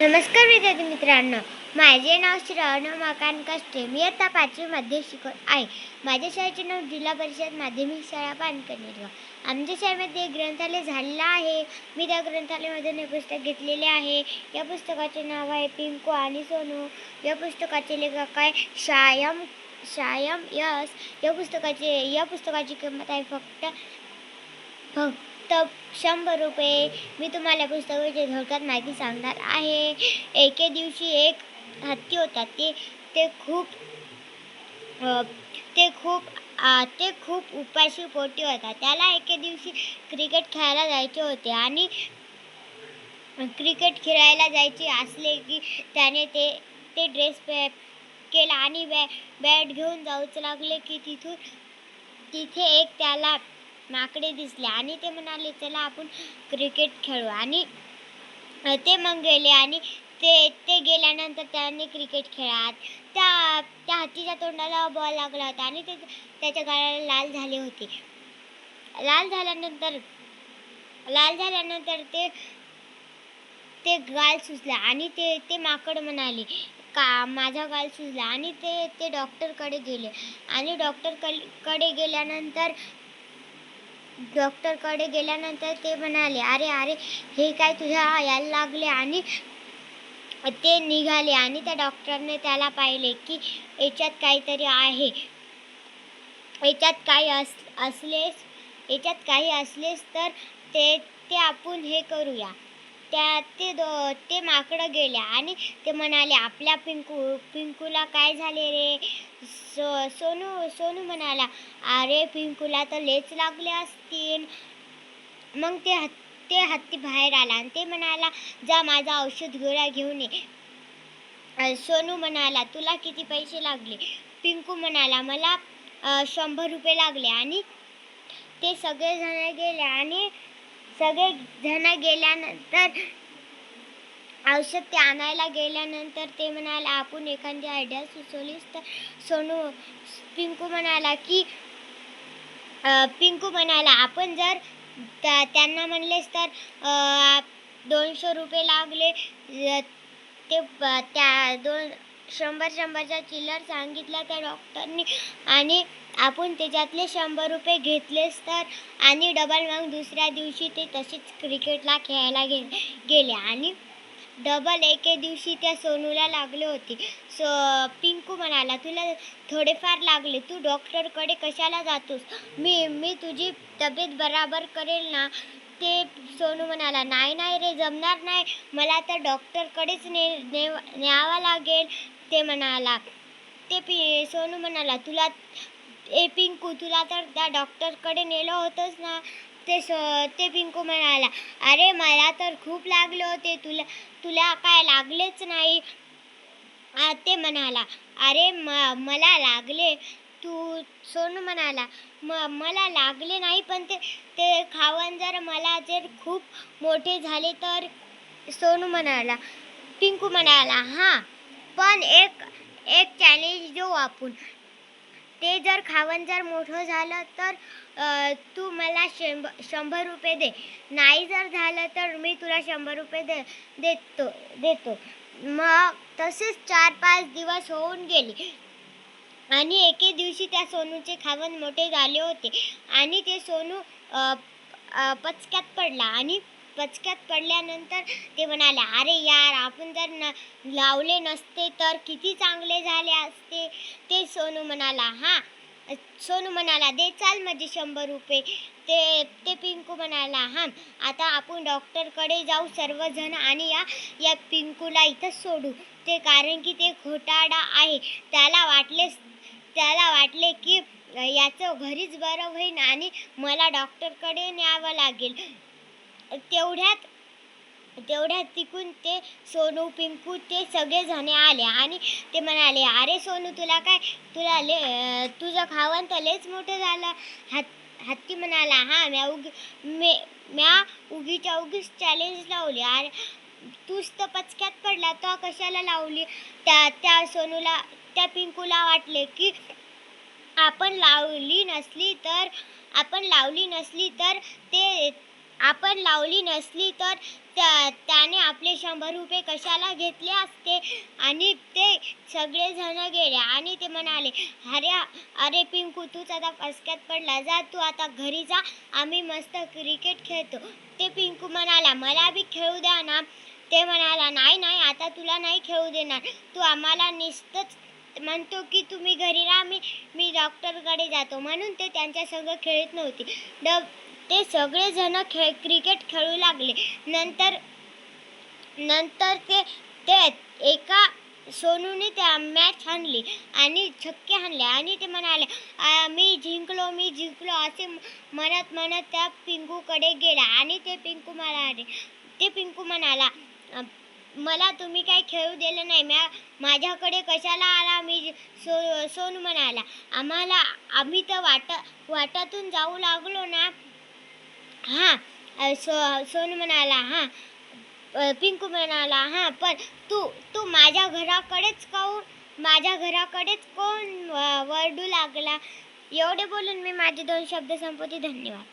नमस्कार विद्यार्थी मित्रांनो. माझे नाव श्रवण मकान कष्टे. मी आता पाचवीमध्ये शिकत आहे. माझ्या शाळेचे नाव जिल्हा परिषद माध्यमिक शाळा पानकनेर आमच्या शाळेमध्ये एक ग्रंथालय झालेलं आहे. मी त्या ग्रंथालयामधून हे पुस्तक घेतलेले आहे. या पुस्तकाचे नाव आहे पिंकू आणि सोनू. या पुस्तकाचे लेखक आहे शायम शायम यस या पुस्तकाचे या पुस्तकाची किंमत आहे फक्त फक्त शंभर रुपये मी तुम्हाला पुस्तकाची थोडक्यात माहिती सांगणार आहे. एके दिवशी एक हत्ती होता. ते ते खूप ते खूप ते खूप उपाशी पोटी होता. त्याला एके दिवशी क्रिकेट खेळायला जायचे होते आणि क्रिकेट खेळायला जायचे असले की त्याने ते ते ड्रेस पॅ केला आणि बॅ बॅट घेऊन जाऊच लागले की तिथून तिथे एक त्याला माकडे दिसले. आणि ते म्हणाले चला आपण क्रिकेट खेळू. आणि ते मग गेले आणि ते ते गेल्यानंतर त्यांनी क्रिकेट खेळात. त्या त्या हत्तीच्या तोंडाला बॉल लागला होता आणि ते त्याच्या गालाला लाल झाले होते. लाल झाल्यानंतर लाल झाल्यानंतर ते ते गाल सुचला आणि ते ते माकड म्हणाले का माझा गाल सुजला. आणि ते ते डॉक्टरकडे गेले. आणि डॉक्टरकडे गेल्यानंतर डॉक्टरकडे गेल्यानंतर ते म्हणाले अरे अरे हे काय तुझ्या यायला लागले? आणि ते निघाले आणि त्या डॉक्टरने त्याला पाहिले की याच्यात काहीतरी आहे. याच्यात काही अस असलेस याच्यात काही असलेस तर ते ते आपण हे करूया. त्या ते दो ते माकडं गेले आणि ते म्हणाले आपल्या पिंकू पिंकूला काय झाले रे? सो सोनू सोनू म्हणाला अरे पिंकूला तर लेच लागले असतील. मग ते हत्ती ते हत्ती बाहेर आला आणि ते म्हणाला जा माझा औषध गोळ्या घेऊन ये. सोनू म्हणाला तुला किती पैसे लागले? पिंकू म्हणाला मला शंभर रुपये लागले आणि ते सगळेजण गेले आणि सगळे जण गेल्यानंतर औषध ते आणायला गेल्यानंतर ते म्हणाले आपण एखादी आयडिया सुचवलीस तर सोनू पिंकू म्हणाला की पिंकू म्हणाला आपण जर त्या- त्यांना म्हणलेस तर दोनशे रुपये लागले ते त्या दोन शंभर शंभरच्या चिल्लर सांगितला त्या डॉक्टरनी. आणि आपण त्याच्यातले शंभर रुपये घेतलेस तर आणि डबल मग दुसऱ्या दिवशी ते तसेच क्रिकेटला खेळायला गे गेले. आणि डबल एके दिवशी त्या सोनूला लागले होते. सो पिंकू म्हणाला तुला थोडेफार लागले. तू डॉक्टरकडे कशाला जातोस? मी मी तुझी तब्येत बराबर करेल ना? ते सोनू म्हणाला नाही नाही रे जमणार नाही. मला तर डॉक्टरकडेच ने ने न्यावं लागेल. ते म्हणाला ते पि सोनू म्हणाला तुला ए पिंकू तुला तर त्या डॉक्टरकडे नेलं होतंच ना. ते स ते पिंकू म्हणाला अरे मला तर खूप लागले होते तुला तुला काय लागलेच नाही. आ, ते म्हणाला अरे म मला लागले. तू सोनू म्हणाला म मला लागले नाही पण ते ते खावण जर मला जर खूप मोठे झाले तर सोनू म्हणाला पिंकू म्हणाला हां. पण एक एक चॅलेंज देऊ आपण. ते जर खावण जर मोठं झालं तर तू मला शंभ शंभर रुपये दे. नाही जर झालं तर मी तुला शंभर रुपये दे देतो देतो. मग तसेच चार पाच दिवस होऊन गेले. आणि एके दिवशी त्या सोनूचे खावण मोठे झाले होते. आणि ते सोनू पचक्यात पडला. आणि पचक्यात पडल्यानंतर ते म्हणाले अरे यार आपण जर न लावले नसते तर किती चांगले झाले असते. ते सोनू म्हणाला हां. सोनू म्हणाला दे चाल माझे शंभर रुपये. ते ते पिंकू म्हणाला हां आता आपण डॉक्टरकडे जाऊ सर्वजण आणि या या पिंकूला इथंच सोडू. ते कारण की ते घोटाळा आहे. त्याला वाटले त्याला वाटले की याचं घरीच बरं होईन आणि मला डॉक्टरकडे न्यावं लागेल. तेवढ्यात तेवढ्यात तिकून ते सोनू पिंकू ते सगळेजण आले आणि ते म्हणाले अरे सोनू तुला काय तुला ले तुझं खावण तर लयच मोठं झालं. हात हत्ती म्हणाला हां म्या उगी मे म्या उगीच्या उगीच चॅलेंज लावली. अरे तूच तर पचक्यात पडला तो कशाला लावली? त्या त्या सोनूला त्या पिंकूला वाटले की आपण लावली नसली तर आपण लावली नसली तर ते आपण लावली नसली तर त्या त्याने आपले शंभर रुपये कशाला घेतले असते? आणि ते सगळेजण गेले आणि ते म्हणाले अरे अरे पिंकू तूच आता फसक्यात पडला. जा तू आता घरी जा. आम्ही मस्त क्रिकेट खेळतो. ते पिंकू म्हणाला मला बी खेळू द्या ना. ते म्हणाला नाही नाही आता तुला नाही खेळू देणार. तू आम्हाला निस्तच म्हणतो की तुम्ही घरी राहा. मी मी डॉक्टरकडे जातो. म्हणून ते त्यांच्या संग खेळत नव्हते. डब ते सगळेजण खेळ क्रिकेट खेळू लागले. नंतर नंतर ते ते एका सोनूने त्या मॅच हाणली आणि छक्के हाणले आणि ते म्हणाले मी जिंकलो मी जिंकलो असे म्हणत म्हणत त्या पिंकूकडे गेला आणि ते पिंकू म्हणाले ते पिंकू म्हणाला मला तुम्ही काही खेळू दिलं नाही म्या माझ्याकडे कशाला आला? मी सो सोनू म्हणाला आम्हाला आम्ही तर वाट वाटातून जाऊ लागलो ना हां सो सोनू म्हणाला हां पिंकू म्हणाला हां पण तू तू माझ्या घराकडेच काऊन माझ्या घराकडेच कोण व- वरडू लागला? एवढे बोलून मी माझे दोन शब्द संपवते. धन्यवाद.